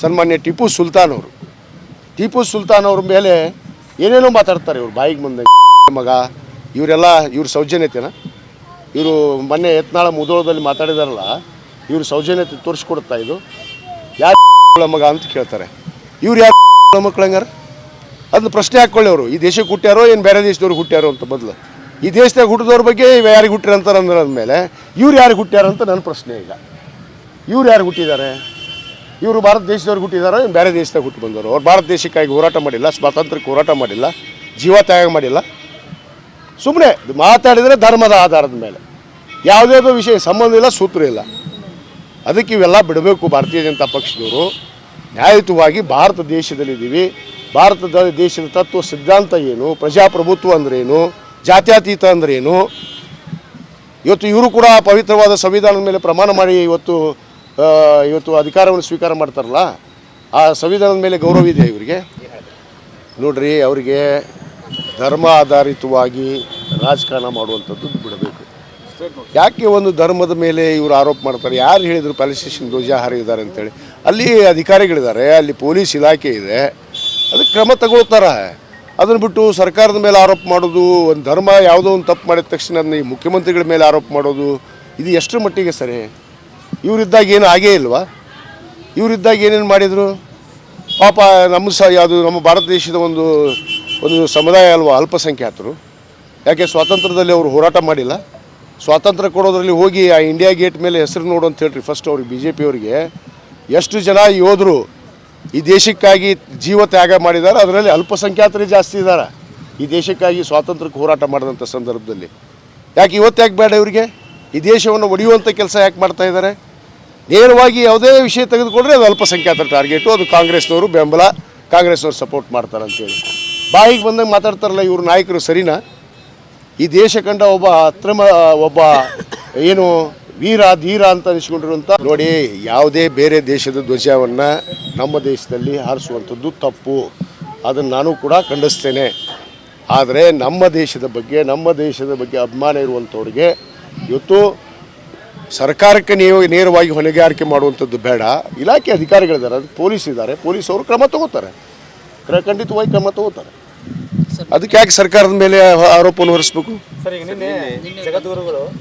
ಸನ್ಮಾನ್ಯ ಟಿಪ್ಪು ಸುಲ್ತಾನ್ ಅವರು ಟಿಪ್ಪು ಸುಲ್ತಾನ್ ಅವ್ರ ಮೇಲೆ ಏನೇನೋ ಮಾತಾಡ್ತಾರೆ ಇವ್ರು ಬಾಯಿಗೆ ಮುಂದೆ. ಮಗ, ಇವರೆಲ್ಲ ಇವ್ರ ಸೌಜನ್ಯತೆನ? ಇವರು ಮೊನ್ನೆ ಯತ್ನಾಳ ಮುದೋಳದಲ್ಲಿ ಮಾತಾಡಿದಾರಲ್ಲ, ಇವ್ರ ಸೌಜನ್ಯತೆ ತೋರಿಸ್ಕೊಡ್ತಾ ಇದು? ಯಾರು ಮಗ ಅಂತ ಕೇಳ್ತಾರೆ. ಇವ್ರು ಯಾರು ಮಕ್ಕಳಂಗಾರ ಅದನ್ನ ಪ್ರಶ್ನೆ ಹಾಕ್ಕೊಳ್ಳಿ ಅವರು, ಈ ದೇಶಕ್ಕೆ ಹುಟ್ಟ್ಯಾರೋ ಏನು ಬೇರೆ ದೇಶದವ್ರು ಹುಟ್ಟ್ಯಾರೋ ಅಂತ ಬದಲು ಈ ದೇಶದಾಗ ಹುಟ್ಟಿದವ್ರ ಬಗ್ಗೆ ಯಾರಿಗೆ ಹುಟ್ಟಿರಂತಾರೆ ಅಂದಮೇಲೆ, ಇವ್ರು ಯಾರಿಗೆ ಹುಟ್ಟ್ಯಾರ ಅಂತ ನನ್ನ ಪ್ರಶ್ನೆ ಈಗ. ಇವ್ರು ಯಾರು ಹುಟ್ಟಿದ್ದಾರೆ ಇವರು ಭಾರತ ದೇಶದವ್ರು ಹುಟ್ಟಿದ್ದಾರೆ ಬೇರೆ ದೇಶದಾಗ ಹುಟ್ಟು ಬಂದವರು. ಅವ್ರು ಭಾರತ ದೇಶಕ್ಕಾಗಿ ಹೋರಾಟ ಮಾಡಿಲ್ಲ, ಸ್ವಾತಂತ್ರ್ಯಕ್ಕೆ ಹೋರಾಟ ಮಾಡಿಲ್ಲ, ಜೀವ ತ್ಯಾಗ ಮಾಡಿಲ್ಲ. ಸುಮ್ಮನೆ ಮಾತಾಡಿದರೆ ಧರ್ಮದ ಆಧಾರದ ಮೇಲೆ. ಯಾವುದೇ ವಿಷಯ, ಸಂಬಂಧ ಇಲ್ಲ, ಸೂತ್ರ ಇಲ್ಲ. ಅದಕ್ಕೆ ಇವೆಲ್ಲ ಬಿಡಬೇಕು ಭಾರತೀಯ ಜನತಾ ಪಕ್ಷದವರು. ನ್ಯಾಯಯುತವಾಗಿ ಭಾರತ ದೇಶದಲ್ಲಿದ್ದೀವಿ. ಭಾರತದ ದೇಶದ ತತ್ವ ಸಿದ್ಧಾಂತ ಏನು, ಪ್ರಜಾಪ್ರಭುತ್ವ ಅಂದ್ರೇನು ಜಾತ್ಯತೀತ ಅಂದ್ರೇನು ಇವತ್ತು ಇವರು ಕೂಡ ಪವಿತ್ರವಾದ ಸಂವಿಧಾನದ ಮೇಲೆ ಪ್ರಮಾಣ ಮಾಡಿ ಇವತ್ತು ಇವತ್ತು ಅಧಿಕಾರವನ್ನು ಸ್ವೀಕಾರ ಮಾಡ್ತಾರಲ್ಲ, ಆ ಸಂವಿಧಾನದ ಮೇಲೆ ಗೌರವ ಇದೆ ಇವರಿಗೆ? ನೋಡ್ರಿ, ಅವರಿಗೆ ಧರ್ಮ ಆಧಾರಿತವಾಗಿ ರಾಜಕಾರಣ ಮಾಡುವಂಥದ್ದು ಬಿಡಬೇಕು. ಯಾಕೆ ಒಂದು ಧರ್ಮದ ಮೇಲೆ ಇವರು ಆರೋಪ ಮಾಡ್ತಾರೆ? ಯಾರು ಹೇಳಿದರು ಪ್ಯಾಲೇಸ್ಟೇಷನ್ ಧ್ವಜ ಹಾರಿದ್ದಾರೆ ಅಂತೇಳಿ? ಅಲ್ಲಿ ಅಧಿಕಾರಿಗಳಿದ್ದಾರೆ ಅಲ್ಲಿ ಪೊಲೀಸ್ ಇಲಾಖೆ ಇದೆ ಅದಕ್ಕೆ ಕ್ರಮ ತಗೊಳ್ತಾರೆ. ಅದನ್ನು ಬಿಟ್ಟು ಸರ್ಕಾರದ ಮೇಲೆ ಆರೋಪ ಮಾಡೋದು, ಒಂದು ಧರ್ಮ ಯಾವುದೋ ಒಂದು ತಪ್ಪು ಮಾಡಿದ ತಕ್ಷಣ ಅದನ್ನ ಈ ಮುಖ್ಯಮಂತ್ರಿಗಳ ಮೇಲೆ ಆರೋಪ ಮಾಡೋದು, ಇದು ಎಷ್ಟರ ಮಟ್ಟಿಗೆ ಸರಿ? ಇವರಿದ್ದಾಗ ಏನು ಆಗೇ ಇಲ್ವಾ? ಇವರಿದ್ದಾಗ ಏನೇನು ಮಾಡಿದರು? ಪಾಪ ನಮ್ಮ ಸಹ ಅದು ನಮ್ಮ ಭಾರತ ದೇಶದ ಒಂದು ಒಂದು ಸಮುದಾಯ ಅಲ್ವಾ, ಅಲ್ಪಸಂಖ್ಯಾತರು. ಯಾಕೆ ಸ್ವಾತಂತ್ರ್ಯದಲ್ಲಿ ಅವರು ಹೋರಾಟ ಮಾಡಿಲ್ಲ? ಸ್ವಾತಂತ್ರ್ಯ ಕೊಡೋದ್ರಲ್ಲಿ ಹೋಗಿ ಆ ಇಂಡಿಯಾ ಗೇಟ್ ಮೇಲೆ ಹೆಸರು ನೋಡು ಅಂತ ಹೇಳ್ರಿ ಫಸ್ಟ್ ಅವ್ರಿಗೆ ಬಿ ಜೆ ಪಿಯವರಿಗೆ ಎಷ್ಟು ಜನ ಯೋಧರು ಈ ದೇಶಕ್ಕಾಗಿ ಜೀವ ತ್ಯಾಗ ಮಾಡಿದ್ದಾರೆ, ಅದರಲ್ಲಿ ಅಲ್ಪಸಂಖ್ಯಾತರೇ ಜಾಸ್ತಿ ಇದ್ದಾರೆ. ಈ ದೇಶಕ್ಕಾಗಿ ಸ್ವಾತಂತ್ರ್ಯಕ್ಕೆ ಹೋರಾಟ ಮಾಡಿದಂಥ ಸಂದರ್ಭದಲ್ಲಿ. ಯಾಕೆ ಇವತ್ತು ಯಾಕೆ ಬೇಡ ಇವರಿಗೆ? ಈ ದೇಶವನ್ನು ಒಡೆಯುವಂಥ ಕೆಲಸ ಯಾಕೆ ಮಾಡ್ತಾ ಇದ್ದಾರೆ? ನೇರವಾಗಿ ಯಾವುದೇ ವಿಷಯ ತೆಗೆದುಕೊಂಡ್ರೆ ಅದು ಅಲ್ಪಸಂಖ್ಯಾತರ ಟಾರ್ಗೆಟು. ಅದು ಕಾಂಗ್ರೆಸ್ನವರು ಬೆಂಬಲ, ಕಾಂಗ್ರೆಸ್ನವ್ರು ಸಪೋರ್ಟ್ ಮಾಡ್ತಾರೆ ಅಂತೇಳಿ. ಬಾಯಿಗೆ ಬಂದಾಗ ಮಾತಾಡ್ತಾರಲ್ಲ ಇವರು ನಾಯಕರು ಸರಿನಾ? ಈ ದೇಶ ಕಂಡ ಒಬ್ಬ ಅತ್ರಮ ಒಬ್ಬ ಏನು ವೀರ, ಧೀರ ಅಂತ ಅನಿಸ್ಕೊಂಡಿರುವಂಥ ನೋಡಿ, ಯಾವುದೇ ಬೇರೆ ದೇಶದ ಧ್ವಜವನ್ನು ನಮ್ಮ ದೇಶದಲ್ಲಿ ಹಾರಿಸುವಂಥದ್ದು ತಪ್ಪು. ಅದನ್ನು ನಾನು ಕೂಡ ಖಂಡಿಸ್ತೇನೆ. ಆದರೆ ನಮ್ಮ ದೇಶದ ಬಗ್ಗೆ, ನಮ್ಮ ದೇಶದ ಬಗ್ಗೆ ಅಭಿಮಾನ ಇರುವಂಥವ್ರಿಗೆ ಇವತ್ತು ಸರ್ಕಾರಕ್ಕೆ ನೀವು ನೇರವಾಗಿ ಹೊಣೆಗಾರಿಕೆ ಮಾಡುವಂಥದ್ದು ಬೇಡ. ಇಲಾಖೆ ಅಧಿಕಾರಿಗಳಿದ್ದಾರೆ ಅದಕ್ಕೆ ಪೊಲೀಸ್ ಇದ್ದಾರೆ. ಪೊಲೀಸ್ ಅವರು ಕ್ರಮ ತಗೋತಾರೆ. ಕ್ರ- ಖಂಡಿತವಾಗಿ ಕ್ರಮ ತಗೋತಾರೆ. ಅದಕ್ಕೆ ಯಾಕೆ ಸರ್ಕಾರದ ಮೇಲೆ ಆರೋಪವನ್ನು ಹೊರಿಸ್ಬೇಕು? ಸರ್ ಈಗ ನಿನ್ನೆ ಜಗದ್ಗುರುಗಳು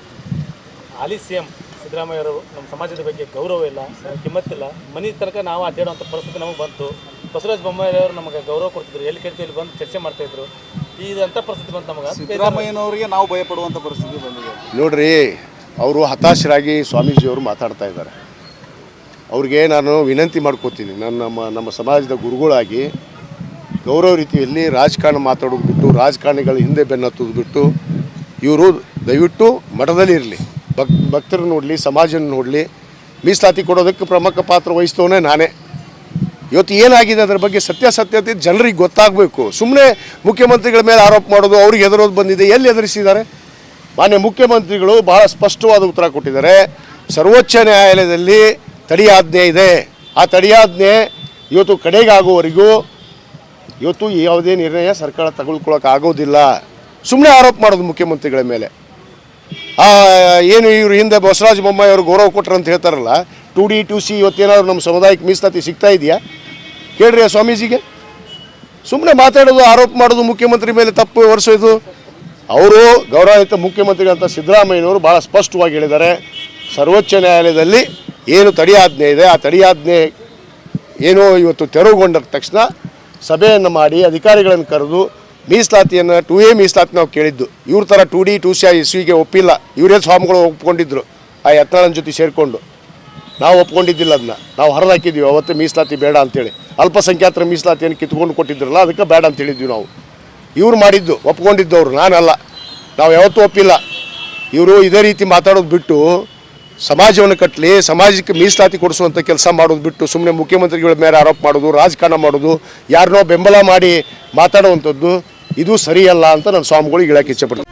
ಹಾಲಿ ಸಿ ಎಂ ಸಿದ್ದರಾಮಯ್ಯವರು ನಮ್ಮ ಸಮಾಜದ ಬಗ್ಗೆ ಗೌರವ ಇಲ್ಲ ಕಿಮ್ಮತ್ತಿಲ್ಲ ಮನೆ ತನಕ ನಾವು ಅಡ್ಡಾಡುವಂಥ ಪರಿಸ್ಥಿತಿ ನಮಗೆ ಬಂತು. ಬಸವರಾಜ ಬೊಮ್ಮಾಯಿಯವರು ನಮಗೆ ಗೌರವ ಕೊಡ್ತಿದ್ರು. ಎಲ್ಲಿ ಕೇಳ್ತೀವಿ ಇಲ್ಲಿ ಬಂದು ಚರ್ಚೆ ಮಾಡ್ತಾ ಇದ್ರು. ಇದಂಥ ಪರಿಸ್ಥಿತಿ ಬಂತು ನಮಗೆ. ಸಿದ್ದರಾಮಯ್ಯನವರಿಗೆ ನಾವು ಭಯಪಡುವಂಥ ಪರಿಸ್ಥಿತಿ ಬಂದಿದೆ. ನೋಡ್ರಿ ಅವರು ಹತಾಶರಾಗಿ ಸ್ವಾಮೀಜಿಯವರು ಮಾತಾಡ್ತಾ ಇದ್ದಾರೆ. ಅವ್ರಿಗೆ ನಾನು ವಿನಂತಿ ಮಾಡ್ಕೋತೀನಿ ನಾನು ನಮ್ಮ ನಮ್ಮ ಸಮಾಜದ ಗುರುಗಳಾಗಿ ಗೌರವ ರೀತಿಯಲ್ಲಿ ರಾಜಕಾರಣ ಮಾತಾಡೋದು ಬಿಟ್ಟು ರಾಜಕಾರಣಿಗಳ ಹಿಂದೆ ಬೆನ್ನತ್ತೋದು ಬಿಟ್ಟು ಇವರು ದಯವಿಟ್ಟು ಮಠದಲ್ಲಿ ಇರಲಿ, ಭಕ್ ಭಕ್ತರು ನೋಡಲಿ, ಸಮಾಜನ ನೋಡಲಿ, ಮೀಸಲಾತಿ ಕೊಡೋದಕ್ಕೆ ಪ್ರಮುಖ ಪಾತ್ರ ವಹಿಸ್ತವನೇ ನಾನೇ. ಇವತ್ತು ಏನಾಗಿದೆ ಅದರ ಬಗ್ಗೆ ಸತ್ಯಾಸತ್ಯತೆ ಜನರಿಗೆ ಗೊತ್ತಾಗಬೇಕು. ಸುಮ್ಮನೆ ಮುಖ್ಯಮಂತ್ರಿಗಳ ಮೇಲೆ ಆರೋಪ ಮಾಡೋದು ಅವ್ರಿಗೆ ಎದುರೋದು ಬಂದಿದೆ, ಎಲ್ಲಿ ಎದುರಿಸಿದ್ದಾರೆ ಮಾನ್ಯ ಮುಖ್ಯಮಂತ್ರಿಗಳು ಬಹಳ ಸ್ಪಷ್ಟವಾದ ಉತ್ತರ ಕೊಟ್ಟಿದ್ದಾರೆ. ಸರ್ವೋಚ್ಚ ನ್ಯಾಯಾಲಯದಲ್ಲಿ ತಡೆಯಾಜ್ಞೆ ಇದೆ. ಆ ತಡೆಯಾಜ್ಞೆ ಇವತ್ತು ಕಡೆಗಾಗುವವರೆಗೂ ಇವತ್ತು ಯಾವುದೇ ನಿರ್ಣಯ ಸರ್ಕಾರ ತಗೊಳ್ಕೊಳ್ಳೋಕೆ ಆಗೋದಿಲ್ಲ. ಸುಮ್ಮನೆ ಆರೋಪ ಮಾಡೋದು ಮುಖ್ಯಮಂತ್ರಿಗಳ ಮೇಲೆ. ಏನು ಇವರು ಹಿಂದೆ ಬಸವರಾಜ ಬೊಮ್ಮಾಯಿ ಅವರು ಗೌರವ ಕೊಟ್ಟರು ಅಂತ ಹೇಳ್ತಾರಲ್ಲ, ಟು ಡಿ, ಟು ಸಿ ಇವತ್ತೇನಾದ್ರು ನಮ್ಮ ಸಮುದಾಯಕ್ಕೆ ಮೀಸಲಾತಿ ಸಿಗ್ತಾ ಇದೆಯಾ? ಕೇಳ್ರಿ ಸ್ವಾಮೀಜಿಗೆ. ಸುಮ್ಮನೆ ಮಾತಾಡೋದು, ಆರೋಪ ಮಾಡೋದು ಮುಖ್ಯಮಂತ್ರಿ ಮೇಲೆ ತಪ್ಪು ಹೊರಿಸೋದು ಅವರು ಗೌರವಾನ್ವಿತ ಮುಖ್ಯಮಂತ್ರಿಗಳಂತ ಸಿದ್ದರಾಮಯ್ಯನವರು ಭಾಳ ಸ್ಪಷ್ಟವಾಗಿ ಹೇಳಿದ್ದಾರೆ. ಸರ್ವೋಚ್ಚ ನ್ಯಾಯಾಲಯದಲ್ಲಿ ಏನು ತಡೆಯಾಜ್ಞೆ ಇದೆ, ಆ ತಡೆಯಾಜ್ಞೆ ಏನೋ ಇವತ್ತು ತೆರವುಗೊಂಡ ತಕ್ಷಣ ಸಭೆಯನ್ನು ಮಾಡಿ ಅಧಿಕಾರಿಗಳನ್ನು ಕರೆದು ಮೀಸಲಾತಿಯನ್ನು ಟು ಎ ಮೀಸಲಾತಿ ನಾವು ಕೇಳಿದ್ದು. ಇವ್ರ ಥರ ಟು ಡಿ ಟು ಸಿ ಇಸ್ವಿಗೆ ಒಪ್ಪಿಲ್ಲ. ಇವರೇ ಸ್ವಾಮಿಗಳು ಒಪ್ಕೊಂಡಿದ್ರು? ಆ ಯತ್ನಾಳನ ಜೊತೆ ಸೇರಿಕೊಂಡು. ನಾವು ಒಪ್ಕೊಂಡಿದ್ದಿಲ್ಲ ಅದನ್ನ ನಾವು ಹರಿದಾಕಿದ್ದೀವಿ ಅವತ್ತೇ ಮೀಸಲಾತಿ ಬೇಡ ಅಂತೇಳಿ. ಅಲ್ಪಸಂಖ್ಯಾತರ ಮೀಸಲಾತಿಯನ್ನು ಕಿತ್ಕೊಂಡು ಕೊಟ್ಟಿದ್ರಲ್ಲ, ಅದಕ್ಕೆ ಬೇಡ ಅಂತ ಹೇಳಿದ್ವಿ ನಾವು. ಇವ್ರು ಮಾಡಿದ್ದು, ಒಪ್ಕೊಂಡಿದ್ದವ್ರು, ನಾನಲ್ಲ. ನಾವು ಯಾವತ್ತೂ ಒಪ್ಪಿಲ್ಲ. ಇವರು ಇದೇ ರೀತಿ ಮಾತಾಡೋದು ಬಿಟ್ಟು, ಸಮಾಜವನ್ನು ಕಟ್ಟಲಿ ಸಮಾಜಕ್ಕೆ ಮೀಸಲಾತಿ ಕೊಡಿಸುವಂಥ ಕೆಲಸ ಮಾಡೋದು ಬಿಟ್ಟು ಸುಮ್ಮನೆ ಮುಖ್ಯಮಂತ್ರಿಗಳ ಮೇಲೆ ಆರೋಪ ಮಾಡೋದು, ರಾಜಕಾರಣ ಮಾಡೋದು ಯಾರನ್ನೋ ಬೆಂಬಲ ಮಾಡಿ ಮಾತಾಡುವಂಥದ್ದು, ಇದು ಸರಿಯಲ್ಲ ಅಂತ ನಾನು ಸ್ವಾಮಿಗಳಿಗೆ ಹೇಳಕ್ಕೆ ಇಚ್ಛೆಪಡ್ತೀನಿ